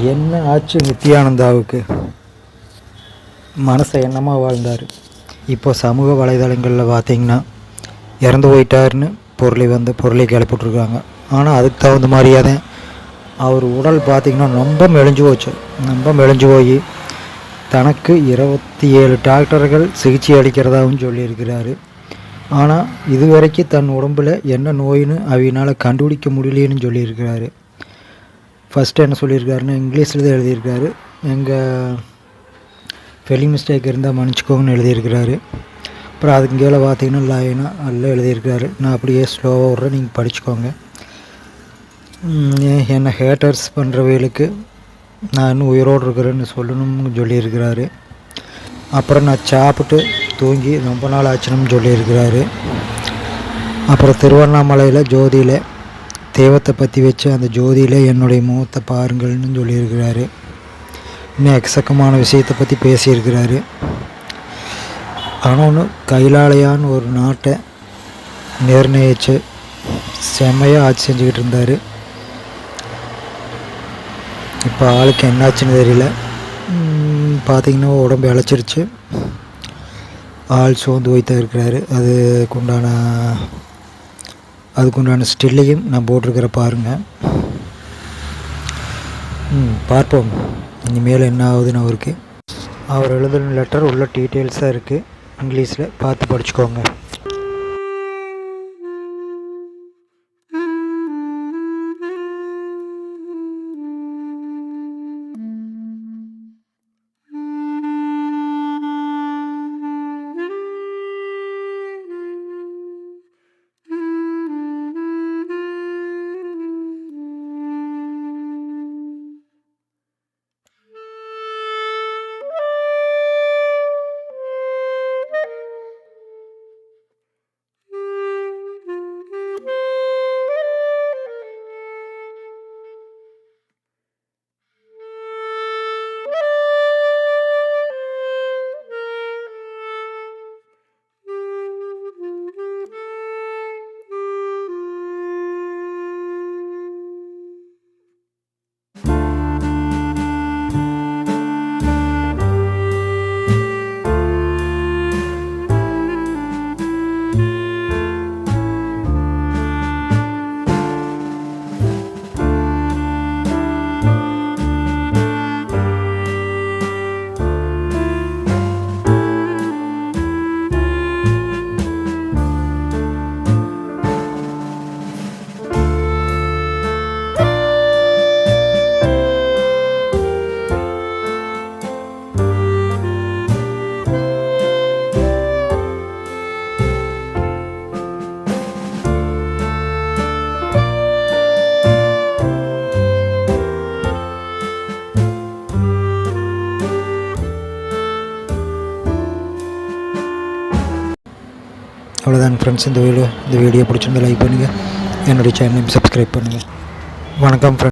என்ன ஆச்சு நித்யானந்தாவுக்கு? மனசை என்னமாக வாழ்ந்தார்? இப்போ சமூக வலைதளங்களில் பார்த்தீங்கன்னா இறந்து போயிட்டாருன்னு பொருளை வந்து பொருளை கிளப்பிட்ருக்காங்க ஆனால் அதுக்கு தகுந்த மாதிரியே தான் அவர் உடல் பார்த்திங்கன்னா ரொம்ப மெலிஞ்சு போச்சு. ரொம்ப மெலிஞ்சு போய் தனக்கு இருபத்தி ஏழு டாக்டர்கள் சிகிச்சை அளிக்கிறதாகவும் சொல்லியிருக்கிறாரு. ஆனால் இதுவரைக்கும் தன் உடம்பில் என்ன நோயின்னு அவினால் கண்டுபிடிக்க முடியலன்னு சொல்லியிருக்கிறாரு. ஃபஸ்ட்டு என்ன சொல்லியிருக்காருன்னு இங்கிலீஷில் தான் எழுதியிருக்காரு. எங்கள் ஸ்பெல்லிங் மிஸ்டேக் இருந்தால் மன்னிச்சிக்கோங்கன்னு எழுதியிருக்கிறாரு. அப்புறம் அதுக்கு கீழே பார்த்தீங்கன்னா லைனாக எல்லாம் எழுதியிருக்காரு. நான் அப்படியே ஸ்லோவாக விட்றேன் நீங்கள் படிச்சுக்கோங்க. என்னை ஹேட்டர்ஸ் பண்ணுறவங்களுக்கு நான் இன்னும் உயிரோடு இருக்கிறேன்னு சொல்லணும்னு சொல்லியிருக்கிறாரு. அப்புறம் நான் சாப்பிட்டு தூங்கி ரொம்ப நாள் ஆச்சுன்னு சொல்லியிருக்கிறாரு. அப்புறம் திருவண்ணாமலையில் ஜோதியில் தெய்வத்தை பற்றி வச்சு அந்த ஜோதியில் என்னுடைய முகத்தை பாருங்கள்னு சொல்லியிருக்கிறாரு. இன்னும் எக்ஸக்கமான விஷயத்தை பற்றி பேசியிருக்கிறாரு. ஆனால் ஒன்று கைலாலயான்னு ஒரு நாட்டை நிர்ணயிச்சு செம்மையாக ஆட்சி செஞ்சுக்கிட்டு இருந்தார். இப்போ ஆளுக்கு என்னாச்சுன்னு தெரியல. பார்த்திங்கன்னா உடம்பு இழைச்சிருச்சு ஆள் சோர்ந்து போய்த்தான் இருக்கிறாரு. அதுக்குண்டான அதுக்குண்டான ஸ்டில்லையும் நான் போட்டிருக்கிற பாருங்கள் ம் பார்ப்போம். இனிமேல் என்ன ஆகுதுன்னு அவருக்கு. அவர் எழுதுன லெட்டர் உள்ள டீட்டெயில்ஸாக இருக்குது இங்கிலீஷில் பார்த்து படிச்சுக்கோங்க. அவ்வளோதாங்க ஃப்ரெண்ட்ஸ் இந்த வீடியோ இந்த வீடியோ பிடிச்சிருந்தா லைக் பண்ணுங்கள் என்னுடைய சேனலையும் சப்ஸ்கிரைப் பண்ணுங்கள் வணக்கம் ஃப்ரெண்ட்ஸ்